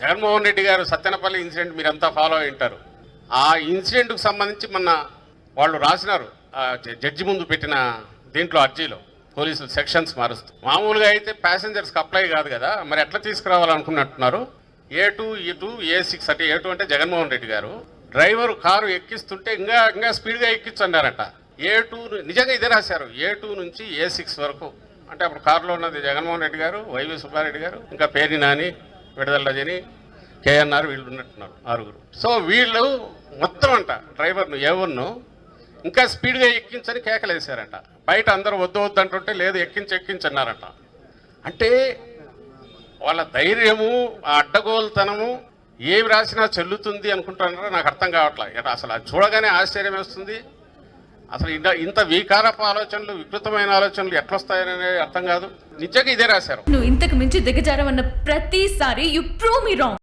జగన్మోహన్ రెడ్డి గారు సత్యనపల్లి ఇన్సిడెంట్ మీరంతా ఫాలో అయి ఉంటారు. ఆ ఇన్సిడెంట్కు సంబంధించి మొన్న వాళ్ళు రాసినారు. జడ్జి ముందు పెట్టిన దీంట్లో అర్జీలో పోలీసులు సెక్షన్స్ మారుస్తూ. మామూలుగా అయితే ప్యాసింజర్స్కి అప్లై కాదు కదా మరి ఎట్లా తీసుకురావాలనుకున్నట్టున్నారు? A two E two A six అంటే ఏ టూ అంటే జగన్మోహన్ రెడ్డి గారు. డ్రైవర్ కారు ఎక్కిస్తుంటే ఇంకా ఇంకా స్పీడ్గా ఎక్కించన్నారట. ఏ టూ నిజంగా ఇదే రాశారు. ఏ టూ నుంచి ఏ సిక్స్ వరకు. అంటే అప్పుడు కారులో ఉన్నది జగన్మోహన్ రెడ్డి గారు వైవి సుబ్బారెడ్డి గారు ఇంకా పేరి నాని విడుదల రజని కేఎన్ఆర్ వీళ్ళు ఉన్నట్టున్నారు ఆరుగురు. సో వీళ్ళు మొత్తం అంట డ్రైవర్ను ఎవరిను ఇంకా స్పీడ్గా ఎక్కించని కేకలేసారంట బయట అందరూ వద్దు వద్దు అంటుంటే లేదు ఎక్కించి ఎక్కించన్నారంట అంటే వాళ్ళ ధైర్యము ఆ అడ్డగోలుతనము ఏమి రాసినా చెల్లుతుంది అనుకుంటున్నారో? నాకు అర్థం కావట్లేదు అసలు అది చూడగానే ఆశ్చర్యం వేస్తుంది అసలు ఇంత ఇంత వికారపు ఆలోచనలు వికృతమైన ఆలోచనలు ఎట్లొస్తాయనే అర్థం కాదు. నిజంగా ఇదే రాశారు. నువ్వు ఇంతకు మించి దిగజారవన్న ప్రతిసారి యు ప్రూవ్ మీ రాంగ్